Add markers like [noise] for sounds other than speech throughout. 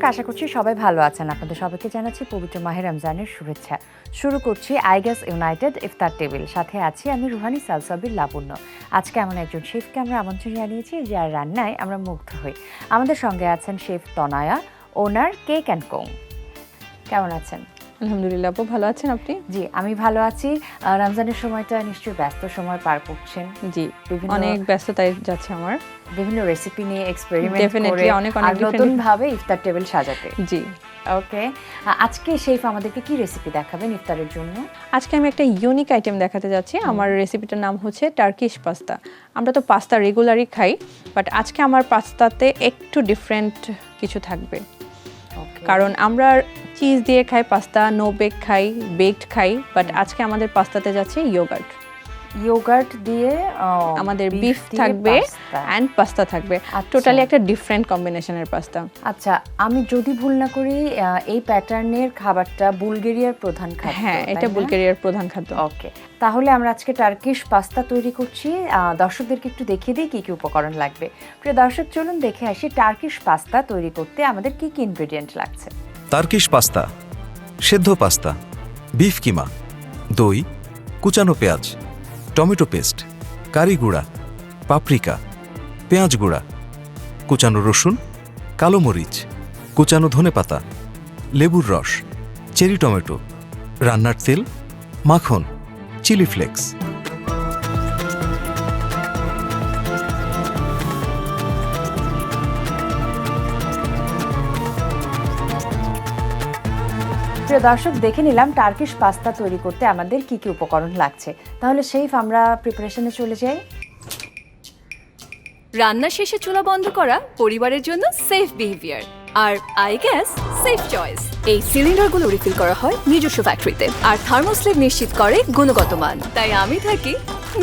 দর্শক, আশা করছি সবাই ভালো আছেন। আপনাদের সবাইকে জানাচ্ছি পবিত্র মাহের রমজানের শুভেচ্ছা। শুরু করছি আইগাস ইউনাইটেড ইফতার টেবিল। সাথে আছি আমি রুহানি সালসাবির লাবণ্য। আজকে এমন একজন শেফকে আমরা আমন্ত্রণ জানিয়েছি, যার রান্নায় আমরা মুগ্ধ হই। আমাদের সঙ্গে আছেন শেফ তনায়া, ওনার কেক অ্যান্ড কোং কেমন আছেন? আলহামদুলিল্লাহ আপু ভালো আছেন আপনি? জি আমি ভালো আছি। রমজানের সময়টা নিশ্চয়ই ব্যস্ত সময় পার করছেন। জি অনেক ব্যস্ততায় যাচ্ছে আমার। বিভিন্ন রেসিপি নিয়ে এক্সপেরিমেন্ট করে অনেক অনেক নতুন ভাবে ইফতার টেবিল সাজাতে। জি। ওকে আজকে শেফ আমাদেরকে কি রেসিপি দেখাবেন ইফতারের জন্য? আজকে আমি একটা ইউনিক আইটেম দেখাতে যাচ্ছি। আমার রেসিপিটার নাম হচ্ছে টার্কিশ পাস্তা আমরা তো পাস্তা রেগুলারই খাই বাট আজকে আমার পাস্তাতে একটু ডিফারেন্ট কিছু থাকবে। ওকে কারণ আমরা চিজ দিয়ে খাই পাস্তা নো বেক খাই বেকড খাই বাট আজকে আমাদের পাস্তাতে যাচ্ছে ইয়োগার্ট ইয়োগার্ট দিয়ে আমাদের বিফ থাকবে অ্যান্ড পাস্তা থাকবে। আচ্ছা। টোটালি একটা ডিফারেন্ট কম্বিনেশনের পাস্তা আচ্ছা আমি যদি ভুল না করি এই প্যাটার্নের খাবারটা বুলগেরিয়ার প্রধান খাদ্য হ্যাঁ এটা বুলগেরিয়ার প্রধান খাদ্য। ওকে তাহলে আমরা আজকে টার্কিশ পাস্তা তৈরি করছি। দর্শকদেরকে একটু দেখিয়ে দিই কি কি উপকরণ লাগবে। প্রিয় দর্শক চলুন দেখে আসি টার্কিশ পাস্তা তৈরি করতে আমাদের কি কি ইনগ্রেডিয়েন্ট লাগছে। তার্কিশ পাস্তা, সেদ্ধ পাস্তা, বিফ কিমা, দই, কুচানো পেঁয়াজ, টমেটো পেস্ট, কারি গুঁড়া, পাপরিকা, পেঁয়াজ গুঁড়া, কুচানো রসুন, কালো মরিচ, কুচানো ধনেপাতা লেবুর রস, চেরি টমেটো, রান্নার তেল, মাখন, চিলি ফ্লেক্স। প্রিয় দর্শক দেখে নিলাম টার্কিশ পাস্তা তৈরি করতে আমাদের কি কি উপকরণ লাগছে। তাহলে শেফ আমরা প্রিপারেশনে চলে যাই। রান্না শেষে চুলা বন্ধ করা পরিবারের জন্য সেফ বিহেভিয়ার আর আই গ্যাস সেফ চয়েস এই সিলিন্ডারগুলো রিফিল করা হয় নিজস্ব ফ্যাক্টরিতে আর থার্মোস্লেট নিশ্চিত করে গুণগত মান। তাই আমি থাকি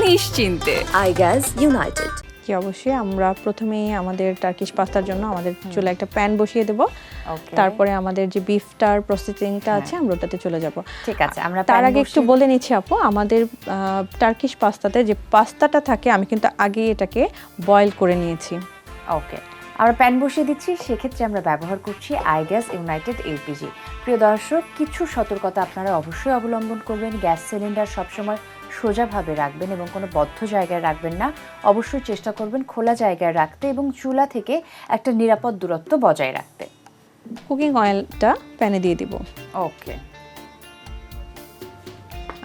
নিশ্চিন্তে। আই গ্যাস ইউনাইটেড কি অবশ্যই। আমরা প্রথমে আমাদের টার্কিশ পাস্তার জন্য আমাদের চুলা একটা প্যান বসিয়ে দেব। তারপরে আমাদের যে বিফটার প্রসেসিংটা আছে আমরা ওটাতে চলে যাব। ঠিক আছে আমরা তার আগে একটু বলে নিচ্ছি আপু আমাদের টার্কিশ পাস্তাতে যে পাস্তাটা থাকে আমি কিন্তু আগে এটাকে বয়েল করে নিয়েছি। ওকে আমরা প্যান বসিয়ে দিচ্ছি সেক্ষেত্রে আমরা ব্যবহার করছি আই গ্যাস ইউনাইটেড এলপিজি প্রিয় দর্শক কিছু সতর্কতা আপনারা অবশ্যই অবলম্বন করবেন। গ্যাস সিলিন্ডার সবসময় সোজাভাবে রাখবেন এবং কোনো বদ্ধ জায়গায় রাখবেন না। অবশ্যই চেষ্টা করবেন খোলা জায়গায় রাখতে এবং চুলা থেকে একটা নিরাপদ দূরত্ব বজায় রাখতে। কুকিং অয়েলটা প্যানে দিয়ে দিব। ওকে।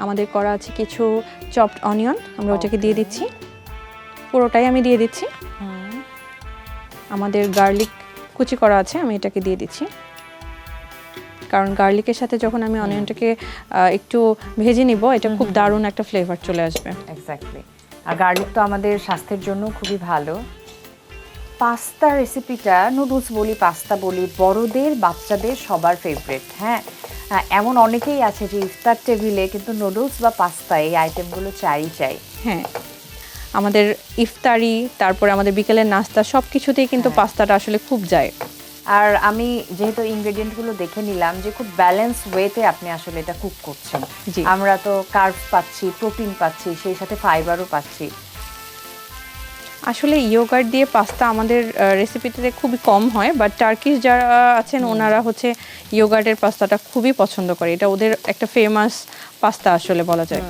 আমাদের করা আছে কিছু চপড অনিয়ন আমরা ওটাকে দিয়ে দিচ্ছি। পুরোটাই আমি দিয়ে দিচ্ছি। আমাদের গার্লিক কুচি করা আছে আমি এটাকে দিয়ে দিচ্ছি। কারণ গার্লিকের সাথে যখন আমি অনিয়নটাকে একটু ভেজে নিব এটা খুব দারুণ একটা ফ্লেভার চলে আসবে। এক্স্যাক্টলি আর গার্লিক তো আমাদের স্বাস্থ্যের জন্য খুবই ভালো। পাস্তা রেসিপিটা নুডলস বলি পাস্তা বলি বড়দের বাচ্চাদের সবার ফেভারিট হ্যাঁ? এমন অনেকেই আছে যে ইফতার টেবিলে কিন্তু নুডলস বা পাস্তা এই আইটেমগুলো চাই চাই। হ্যাঁ। আমাদের ইফতারি তারপরে আমাদের বিকেলের নাস্তা সব কিছুতেই কিন্তু পাস্তাটা আসলে খুব যায়। আর আমি যেহেতু ইনগ্রেডিয়েন্টগুলো দেখে নিলাম যে খুব ব্যালেন্স ওয়েতে আপনি আসলে এটা কুক করছেন। আমরা তো কার্বস পাচ্ছি প্রোটিন পাচ্ছি সেই সাথে ফাইবারও পাচ্ছি। আসলে ইয়োগার্ট দিয়ে পাস্তা আমাদের রেসিপিতে খুবই কম হয় বাট টার্কিশ যারা আছেন ওনারা হচ্ছে ইয়োগার্টের পাস্তাটা খুবই পছন্দ করে। এটা ওদের একটা ফেমাস পাস্তা আসলে বলা যায়।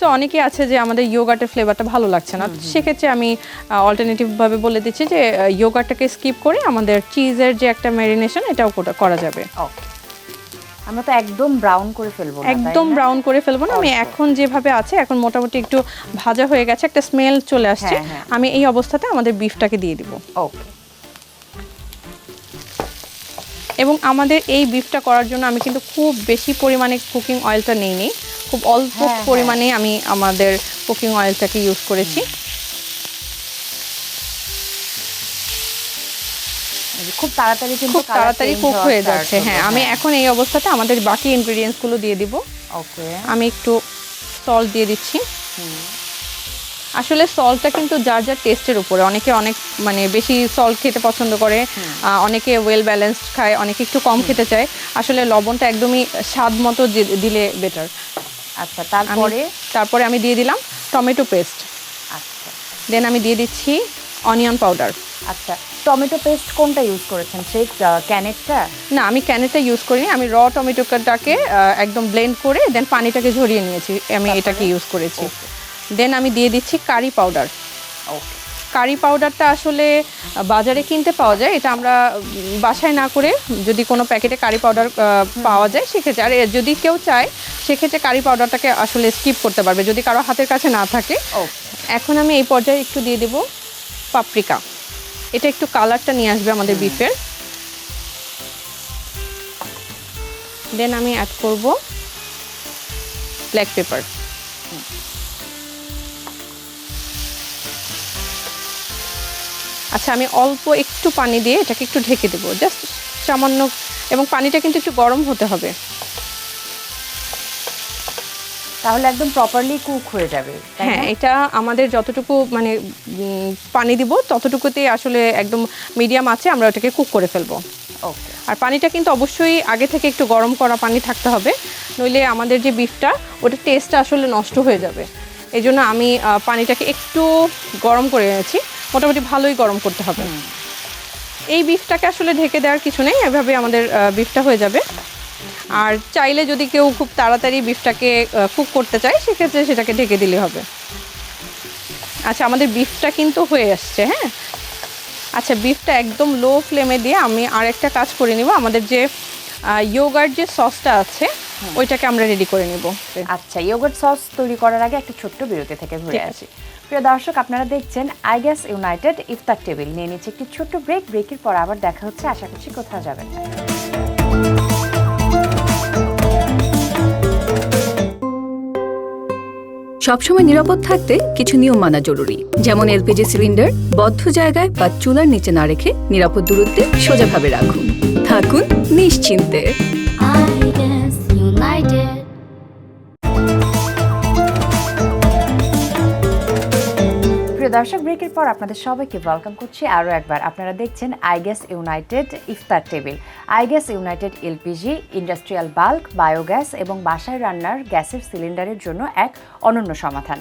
সো অনেকে আছে যে আমাদের ইয়োগার্টের ফ্লেভারটা ভালো লাগছে না। সেক্ষেত্রে আমি অল্টারনেটিভ ভাবে বলে দিচ্ছি যে ইয়োগার্টটাকে স্কিপ করে আমাদের চিজের যে একটা ম্যারিনেশন এটাও করা- যাবে। ওকে আমরা তো একদম ব্রাউন করে ফেলব একদম ব্রাউন করে ফেলব না। আমি এখন যেভাবে আছে এখন মোটামুটি একটু ভাজা হয়ে গেছে একটা স্মেল চলে আসছে। হ্যাঁ, হ্যাঁ। আমি এই অবস্থাতে আমাদের বিফটাকে দিয়ে দিব। ওকে এবং আমাদের এই বিফটা করার জন্য আমি কিন্তু খুব বেশি পরিমাণে কুকিং অয়েলটা নেইনি। খুব অল্প হ্যাঁ, হ্যাঁ। পরিমাণে আমি আমাদের কুকিং অয়েলটাকে ইউজ করেছি। খুব তাড়াতাড়ি কিন্তু খুব তাড়াতাড়ি কুক হয়ে যাচ্ছে হ্যাঁ। আমি এখন এই অবস্থাতে আমাদের বাকি ইনগ্রেডিয়েন্টসগুলো দিয়ে দিব। ওকে। আমি একটু সল্ট দিয়ে দিচ্ছি। আসলে সল্টটা কিন্তু যার যার টেস্টের উপরে। অনেকে অনেক মানে বেশি সল্ট খেতে পছন্দ করে অনেকে ওয়েল ব্যালেন্সড খায় অনেকে একটু কম খেতে চায়। আসলে লবণটা একদমই স্বাদ মতো দিলে বেটার আচ্ছা তারপরে? তারপরে আমি দিয়ে দিলাম টমেটো পেস্ট। আচ্ছা। দেন আমি দিয়ে দিচ্ছি অনিয়ন পাউডার আচ্ছা টমেটো পেস্ট কোনটা ইউজ করেছেন? সেই ক্যানেটটা? না আমি ক্যানেটটা ইউজ করিনি আমি র টমেটোটাকে একদম ব্লেন্ড করে দেন পানিটাকে ঝরিয়ে নিয়েছি আমি এটাকে ইউজ করেছি। দেন আমি দিয়ে দিচ্ছি কারি পাউডার ওকে কারি পাউডারটা আসলে বাজারে কিনতে পাওয়া যায় এটা আমরা বাসায় না করে যদি কোনো প্যাকেটে কারি পাউডার পাওয়া যায় সেক্ষেত্রে আর যদি কেউ চায় সেক্ষেত্রে কারি পাউডারটাকে আসলে স্কিপ করতে পারবে যদি কারও হাতের কাছে না থাকে। এখন আমি এই পর্যায়ে একটু দিয়ে দেব পাপরিকা। এটা একটু কালারটা নিয়ে আসবে আমাদের বিফের দেন আমি অ্যাড করব ব্ল্যাক পেপার আচ্ছা আমি অল্প একটু পানি দিয়ে এটাকে একটু ঢেকে দেবো। জাস্ট সামান্য এবং পানিটা কিন্তু একটু গরম হতে হবে। তাহলে একদম প্রপারলি কুক হয়ে যাবে হ্যাঁ এটা আমাদের যতটুকু মানে পানি দিব ততটুকুতে আসলে একদম মিডিয়াম আছে আমরা ওটাকে কুক করে ফেলব। ওকে আর পানিটা কিন্তু অবশ্যই আগে থেকে একটু গরম করা পানি থাকতে হবে নইলে আমাদের যে বিফটা ওটা টেস্টটা আসলে নষ্ট হয়ে যাবে। এই জন্য আমি পানিটাকে একটু গরম করে এনেছি। মোটামুটি ভালোই গরম করতে হবে। এই বিফটাকে আসলে ঢেকে দেওয়ার কিছু নেই এভাবে আমাদের বিফটা হয়ে যাবে। আর চাইলে যদি কেউ খুব তাড়াতাড়ি বিফটাকে কুক করতে চায় সেক্ষেত্রে সেটাকে ঢেকে দিলে হবে। আচ্ছা আমাদের বিফটা কিন্তু হয়ে আসছে হ্যাঁ? আচ্ছা বিফটা একদম লো ফ্লেমে দিয়ে আমি আরেকটা কাজ করে নিব। আমাদের যে ইয়োগার যে সসটা আছে ওইটাকে আমরা রেডি করে নিব। আচ্ছা ইয়োগার্ট সস তৈরি করার আগে একটা ছোট্ট বিরতি থেকে ঘুরে আসি। প্রিয় দর্শক আপনারা দেখছেন আই গ্যাস ইউনাইটেড ইফতার টেবিল নিয়ে নিচ্ছে একটি ছোট্ট ব্রেক ব্রেকের পর আবার দেখা হচ্ছে। আশা করছি কোথাও যাবেন। সবসময় নিরাপদ থাকতে কিছু নিয়ম মানা জরুরি। যেমন এলপিজি সিলিন্ডার বদ্ধ জায়গায় বা চুলার নিচে না রেখে নিরাপদ দূরত্বে সোজাভাবে রাখুন। থাকুন নিশ্চিন্তে। প্রিয় দর্শক ব্রেকের পর আপনাদের সবাইকে ওয়েলকাম করছি আরও একবার। আপনারা দেখছেন I gas united iftar table. I gas united LPG industrial bulk biogas এবং বাসায় রান্নার গ্যাসের সিলিন্ডারের জন্য এক অনন্য সমাধান।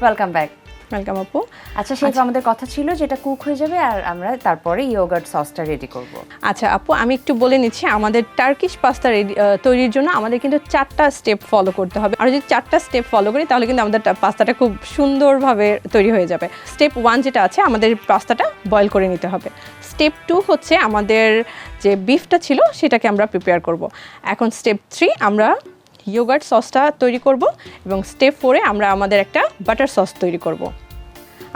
ওয়েলকাম ব্যাক ওয়েলকাম আপু আচ্ছা সেটা আমাদের কথা ছিল যেটা কুক হয়ে যাবে আর আমরা তারপরে ইয়োগার্ট সসটা রেডি করব। আচ্ছা আপু আমি একটু বলে নিচ্ছি আমাদের টার্কিশ পাস্তা রেডি তৈরির জন্য আমাদের কিন্তু চারটা স্টেপ ফলো করতে হবে। আর যদি চারটা স্টেপ ফলো করি তাহলে কিন্তু আমাদের পাস্তাটা খুব সুন্দরভাবে তৈরি হয়ে যাবে। স্টেপ ওয়ান যেটা আছে আমাদের পাস্তাটা বয়েল করে নিতে হবে। স্টেপ টু হচ্ছে আমাদের যে বিফটা ছিল সেটাকে আমরা প্রিপেয়ার করব। এখন স্টেপ থ্রি আমরা ইয়োগার্ট সসটা তৈরি করব এবং স্টেপ ফোরে আমরা আমাদের একটা বাটার সস তৈরি করব।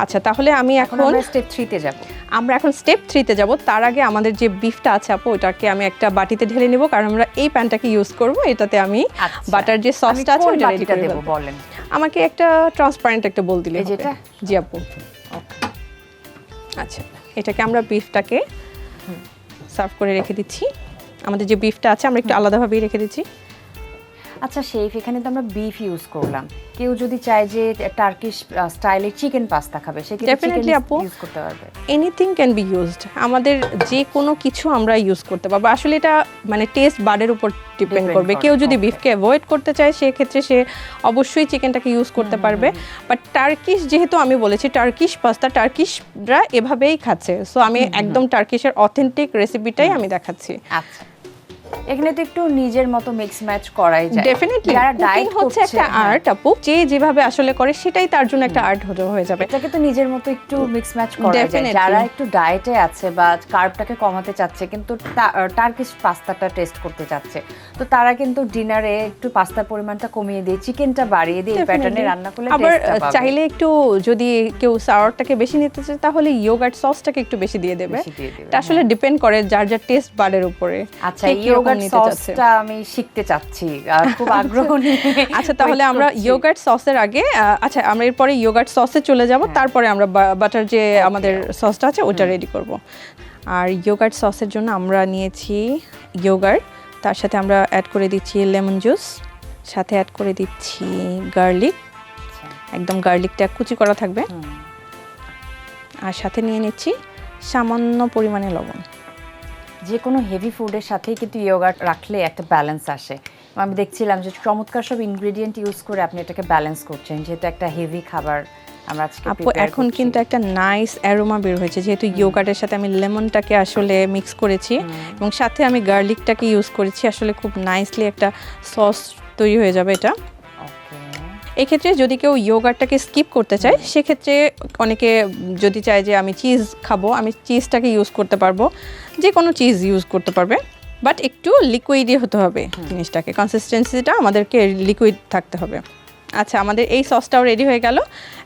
আচ্ছা তাহলে আমি এখন স্টেপ থ্রিতে যাব। আমরা এখন স্টেপ থ্রিতে যাব। তার আগে আমাদের যে বিফটা আছে আপু ওটাকে আমি একটা বাটিতে ঢেলে নিব কারণ আমরা এই প্যানটাকে ইউজ করব। এটাতে আমি আচ্ছা। বাটার যে সসটা আছে ওটা রেডি করে দেবো বলেন? আমাকে একটা ট্রান্সপারেন্ট একটা বল দিলে যেটা? জি আপু। আচ্ছা এটাকে আমরা বিফটাকে সার্ভ করে রেখে দিচ্ছি। আমাদের যে বিফটা আছে আমরা একটু আলাদাভাবেই রেখে দিচ্ছি। আচ্ছা শেফ এখানে তো আমরা বিফ ইউজ করলাম। কেউ যদি চায় যে টার্কিশ স্টাইলে চিকেন পাস্তা খাবে সে চিকেন আপু। ইউজ করতে পারবে। এনিথিং ক্যান বি ইউজড আমাদের যে কোনো কিছু আমরা ইউজ করতে পারব। আসলে এটা মানে টেস্ট বার্ডের উপর ডিপেন্ড করবে। কেউ যদি. বিফকে অ্যাভয়েড করতে চায় সেক্ষেত্রে সে অবশ্যই চিকেনটাকে ইউজ করতে পারবে। বাট টার্কিশ যেহেতু আমি বলেছি টার্কিশ পাস্তা টার্কিশরা এভাবেই খাচ্ছে। সো আমি একদম টার্কিশের অথেন্টিক রেসিপিটাই আমি দেখাচ্ছি। আচ্ছা। এখানে তো একটু নিজের মতো মিক্স ম্যাচ করাই যায়। ডেফিনেটলি যারা ডায়েট হচ্ছে একটা হ্যাঁ, আর্ট আপু। যে যেভাবে আসলে করে সেটাই তার জন্য একটা আর্ট হয়ে যাবে। এটাকে তো নিজের মতো একটু মিক্স ম্যাচ করা যায়। যারা একটু ডায়েটে আছে বা কার্বটাকে কমাতে চাচ্ছে কিন্তু টার্কিশ পাস্তাটা টেস্ট করতে চাচ্ছে তো তারা কিন্তু ডিনারে একটু পাস্তার পরিমাণটা কমিয়ে দিয়ে চিকেনটা বাড়িয়ে দিয়ে প্যাটার্নে রান্না করলে আবার চাইলে একটু যদি কেউ সাওয়ারটাকে বেশি নিতে চায় তাহলে ইয়োগার্ট সসটাকে একটু বেশি দিয়ে দেবে। এটা আসলে ডিপেন্ড করে যার যার টেস্ট বারের উপরে। আচ্ছা কীরকম নিতে আমি শিখতে চাচ্ছি আর খুব [laughs] আগ্রহ নিয়ে আচ্ছা তাহলে আমরা ইয়োগার্ট সসের আগে আচ্ছা আমরা এরপরে ইয়োগার্ট সসে চলে যাব হ্যাঁ। তারপরে আমরা বাটার যে আমাদের সসটা আছে ওটা রেডি করব। আর ইয়োগার্ট সসের জন্য আমরা নিয়েছি ইয়োগার্ট তার সাথে আমরা অ্যাড করে দিচ্ছি লেমন জুস সাথে অ্যাড করে দিচ্ছি গার্লিক একদম গার্লিকটা কুচি করা থাকবে। আর সাথে নিয়ে নিচ্ছি সামান্য পরিমাণে লবণ। যে কোনো হেভি ফুডের সাথেই কিন্তু ইয়োগার্ট রাখলে একটা ব্যালেন্স আসে। আমি দেখছিলাম যে চমৎকার সব ইনগ্রেডিয়েন্ট ইউজ করে আপনি এটাকে ব্যালেন্স করছেন যেহেতু একটা হেভি খাবার আমরা আজকে আপু এখন কিন্তু একটা নাইস অ্যারোমা বের হয়েছে যেহেতু ইয়োগার্টের সাথে আমি লেমনটাকে আসলে মিক্স করেছি এবং সাথে আমি গার্লিকটাকে ইউজ করেছি আসলে খুব নাইসলি একটা সস তৈরি হয়ে যাবে এটা. এক্ষেত্রে যদি কেউ ইয়োগার্টটাকে স্কিপ করতে চায় সেক্ষেত্রে অনেকে যদি চায় যে আমি চিজ খাব আমি চিজটাকে ইউজ করতে পারব। যে কোনো চিজ ইউজ করতে পারবে বাট একটু লিকুইডই হতে হবে জিনিসটাকে। কনসিস্টেন্সিটা আমাদেরকে লিকুইড থাকতে হবে। আচ্ছা আমাদের এই সসটাও রেডি হয়ে গেল।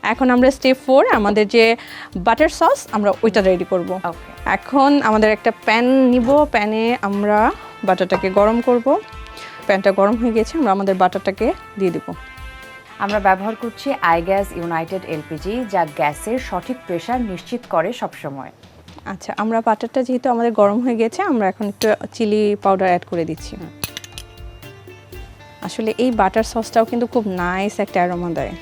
এখন আমরা স্টেপ ফোর আমাদের যে বাটার সস আমরা ওইটা রেডি করব। এখন আমাদের একটা প্যান নিব। প্যানে আমরা বাটারটাকে গরম করব। প্যানটা গরম হয়ে গেছে আমরা আমাদের বাটারটাকে দিয়ে দিব। আমরা ব্যবহার করছি আই গ্যাস ইউনাইটেড এলপিজি যা গ্যাসের সঠিক প্রেশার নিশ্চিত করে সব সময় আচ্ছা আমরা বাটারটা যেহেতু আমাদের গরম হয়ে গেছে আমরা এখন একটু চিলি পাউডার অ্যাড করে দিচ্ছি। আসলে এই বাটার সসটাও কিন্তু খুব নাইস একটা অ্যারোমা দেয়।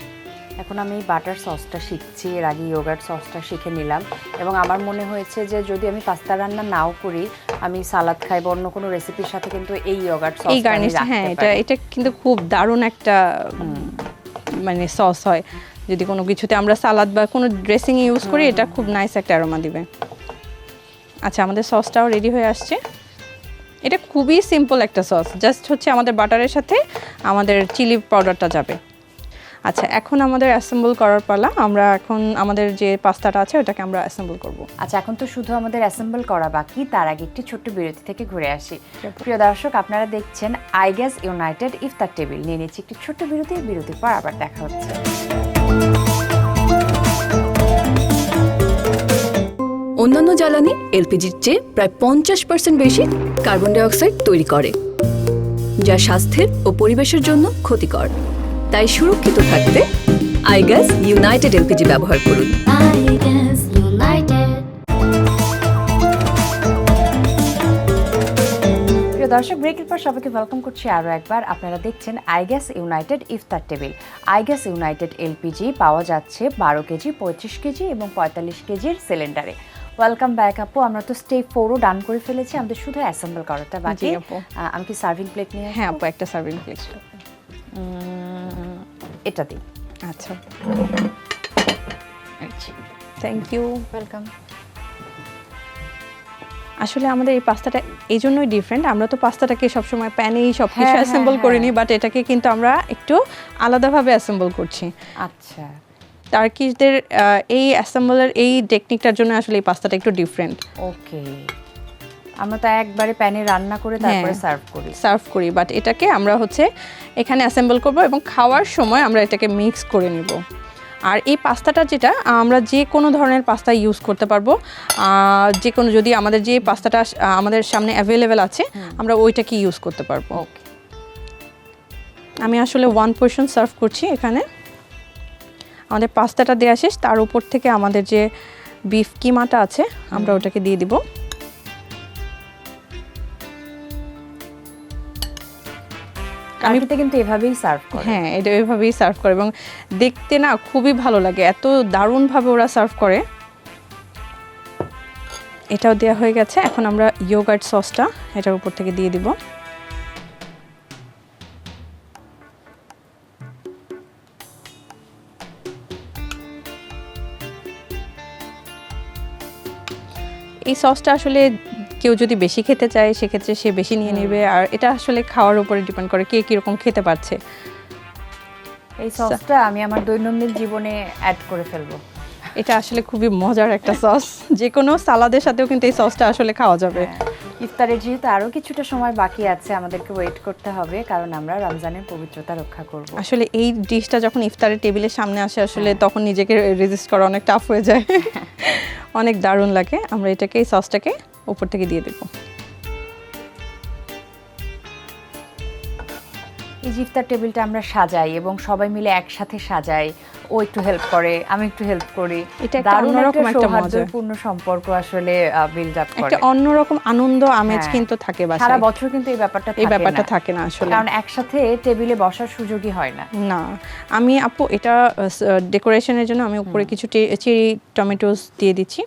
এখন আমি বাটার সসটা শিখছি এর আগে ইয়োগার্ট সসটা শিখে নিলাম। এবং আমার মনে হয়েছে যে যদি আমি পাস্তা রান্না নাও করি আমি সালাদ খাই বা অন্য কোনো রেসিপির সাথে কিন্তু এই ইয়োগার্ট সস এই গার্নিশ হ্যাঁ এটা এটা কিন্তু খুব দারুণ একটা মানে সস হয়। যদি কোনো কিছুতে আমরা সালাদ বা কোনো ড্রেসিং ইউজ করি, এটা খুব নাইস একটা অ্যারোমা দিবে। আচ্ছা আমাদের সসটাও রেডি হয়ে আসছে। এটা খুবই সিম্পল একটা সস। জাস্ট হচ্ছে আমাদের বাটারের সাথে আমাদের চিলি পাউডারটা যাবে। আচ্ছা এখন আমাদের অ্যাসেম্বল করার পালা। আমরা এখন আমাদের যে পাস্তাটা আছে ওটাকে আমরা অ্যাসেম্বল করব। আচ্ছা এখন তো শুধু আমাদের অ্যাসেম্বল করা বাকি তার আগে একটি ছোট্ট বিরতি থেকে ঘুরে আসি। প্রিয় দর্শক আপনারা দেখছেন আই গ্যাস ইউনাইটেড ইফতার টেবিল। নিয়ে নিচ্ছি একটি ছোট্ট বিরতি বিরতির পর আবার দেখা হচ্ছে। অন্যান্য জ্বালানি এলপিজির চেয়ে প্রায় পঞ্চাশ পার্সেন্ট বেশি কার্বন ডাইঅক্সাইড তৈরি করে যা স্বাস্থ্যের ও পরিবেশের জন্য ক্ষতিকর। তাই সুরক্ষিত থাকতে আই গ্যাস ইউনাইটেড এলপিজি ব্যবহার করুন। I guess united. প্রিয় দর্শক ব্রেকের পর সবাইকে ওয়েলকাম করছি আরও একবার। আপনারা দেখছেন I gas united iftar table. I gas united LPG পাওয়া যাচ্ছে বারো কেজি পঁয়ত্রিশ কেজি এবং পঁয়তাল্লিশ কেজির সিলিন্ডারে ওয়েলকাম ব্যাক আপু। আমরা তো স্টেপ ফোরও ডান করে ফেলেছি। আমাদের শুধু অ্যাসেম্বল করাটা বাকি। আমি কি সার্ভিং প্লেট নিয়ে হ্যাঁ আপু একটা সার্ভিং প্লেট এটা দিই। আচ্ছা। থ্যাংক ইউ ওয়েলকাম আসলে আমাদের এই পাস্তাটা এই জন্যই ডিফারেন্ট আমরা তো পাস্তাটাকে সবসময় প্যানেই সব কিছু অ্যাসেম্বল করে। নিই বাট এটাকে কিন্তু আমরা একটু আলাদাভাবে অ্যাসেম্বল করছি। আচ্ছা। টার্কিশদের এই অ্যাসেম্বলের এই টেকনিকটার জন্য আসলে এই পাস্তাটা একটু ডিফারেন্ট ওকে আমরা তো একবারে প্যানে রান্না করে তারপরে হ্যাঁ। সার্ভ করি। সার্ভ করি বাট এটাকে আমরা হচ্ছে এখানে অ্যাসেম্বল করব এবং খাওয়ার সময় আমরা এটাকে মিক্স করে নিব। আর এই পাস্তাটা যেটা আমরা যে কোনো ধরনের পাস্তা ইউজ করতে পারব। যে কোনো যদি আমাদের যে পাস্তাটা আমাদের সামনে অ্যাভেলেবেল আছে আমরা ওইটাকে ইউজ করতে পারব। ওকে আমি আসলে ওয়ান পোর্শন সার্ভ করছি এখানে। আমাদের পাস্তাটা দেওয়া শেষ তার উপর থেকে আমাদের যে বিফ কিমাটা আছে আমরা ওটাকে দিয়ে দিব। টার্কিতে কিন্তু এভাবেই সার্ভ করে। হ্যাঁ এটা এভাবেই সার্ভ করে এবং দেখতে না খুবই ভালো লাগে এত দারুণভাবে ওরা সার্ভ করে। এটাও দেওয়া হয়ে গেছে এখন আমরা ইয়োগার্ট সসটা এটার উপর থেকে দিয়ে দিব। এই সসটা আসলে কেউ যদি বেশি খেতে চায় সেক্ষেত্রে সে বেশি নিয়ে নেবে। আর এটা আসলে খাওয়ার উপরে ডিপেন্ড করে কে কীরকম খেতে পারছে। এই সসটা আমি আমার দৈনন্দিন জীবনে অ্যাড করে ফেলব। এটা আসলে খুবই মজার একটা সস। যে কোনো সালাদের সাথেও কিন্তু এই সসটা আসলে খাওয়া যাবে। হ্যাঁ। ইফতারের যেহেতু আরও কিছুটা সময় বাকি আছে আমাদেরকে ওয়েট করতে হবে কারণ আমরা রমজানের পবিত্রতা রক্ষা করব। আসলে এই ডিশটা যখন ইফতারের টেবিলের সামনে আসে আসলে তখন নিজেকে রেজিস্ট করা অনেক টাফ হয়ে যায়। [laughs] অনেক দারুণ লাগে। আমরা এটাকে এই সসটাকে উপর থেকে দিয়ে দেবো। এই ইফতার টেবিলটা আমরা সাজাই এবং সবাই মিলে একসাথে সাজাই। ও একটু হেল্প করে আমি একটু হেল্প করি। এটা একটা দারুণ অন্যরকম একটা। সৌহার্দ্যপূর্ণ সম্পর্ক আসলে বিল্ড আপ করে একটা অন্যরকম আনন্দ আমেজ হ্যাঁ। কিন্তু থাকে সারা বাসায় বছর কিন্তু এই ব্যাপারটা এই ব্যাপারটা থাকে না আসলে। কারণ একসাথে টেবিলে বসার সুযোগই হয় না। না। আমি আপু এটা ডেকোরেশনের জন্য আমি উপরে কিছু চেরি টমেটোস দিয়ে দিচ্ছি।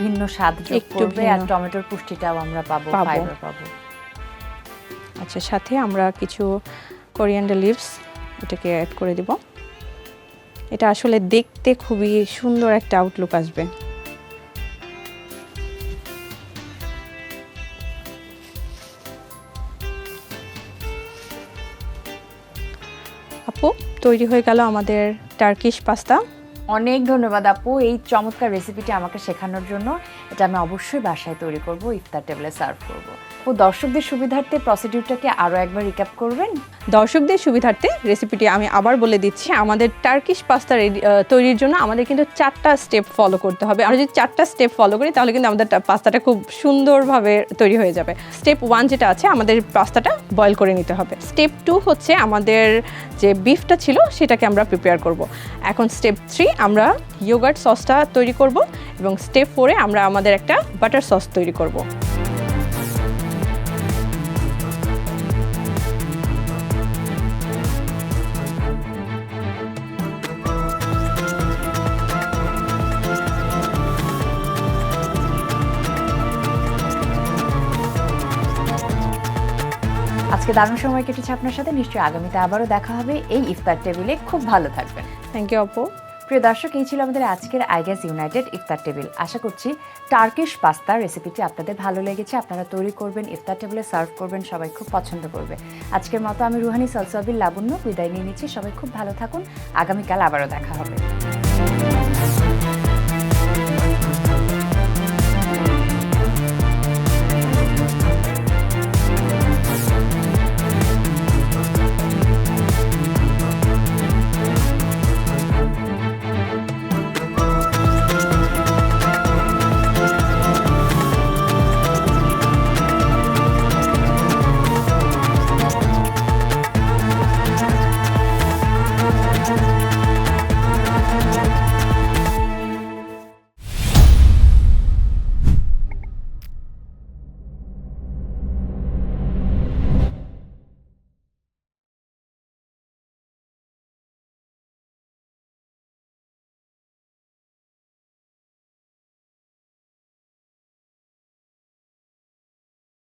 ভিন্ন স্বাদ যোগ করবে আর টমেটোর পুষ্টিটাও আমরা পাবো পাবো। ফাইবার পাবো। আচ্ছা সাথে আমরা কিছু কোরিয়ান্ডার লিভস এটাকে অ্যাড করে দিব। এটা আসলে দেখতে খুবই সুন্দর একটা আউটলুক আসবে। আপু তৈরি হয়ে গেল আমাদের টার্কিশ পাস্তা অনেক ধন্যবাদ আপু এই চমৎকার রেসিপিটি আমাকে শেখানোর জন্য। এটা আমি অবশ্যই বাসায় তৈরি করব, ইফতার টেবিলে সার্ভ করব। আপু দর্শকদের সুবিধার্থে প্রসিডিউরটাকে আরও একবার রিক্যাপ করবেন। দর্শকদের সুবিধার্থে রেসিপিটি আমি আবার বলে দিচ্ছি, আমাদের টার্কিশ পাস্তা তৈরির জন্য আমাদের কিন্তু চারটা স্টেপ ফলো করতে হবে। আমরা যদি চারটা স্টেপ ফলো করি, তাহলে কিন্তু আমাদের পাস্তাটা খুব সুন্দরভাবে তৈরি হয়ে যাবে। স্টেপ ওয়ান যেটা আছে, আমাদের পাস্তাটা বয়েল করে নিতে হবে। স্টেপ টু হচ্ছে আমাদের যে বিফটা ছিল, সেটাকে আমরা প্রিপেয়ার করব। এখন স্টেপ থ্রি আমরা ইয়োগার্ট সসটা তৈরি করব এবং স্টেপ ফোরে আমরা আমাদের একটা বাটার সস তৈরি করব। দারুণ সময় কেটেছে আপনার সাথে। নিশ্চয়ই আগামীতে আবারও দেখা হবে এই ইফতার টেবিলে। খুব ভালো থাকবেন। থ্যাংক ইউ আপু। প্রিয় দর্শক এই ছিল আমাদের আজকের আইগ্যাস ইউনাইটেড ইফতার টেবিল। আশা করছি টার্কিশ পাস্তা রেসিপিটি আপনাদের ভালো লেগেছে। আপনারা তৈরি করবেন ইফতার টেবিলে সার্ভ করবেন সবাই খুব পছন্দ করবে। আজকের মতো আমি রুহানি সলসাবিল লাবণ্য বিদায় নিয়ে নিচ্ছি। সবাই খুব ভালো থাকুন। আগামীকাল আবারও দেখা হবে।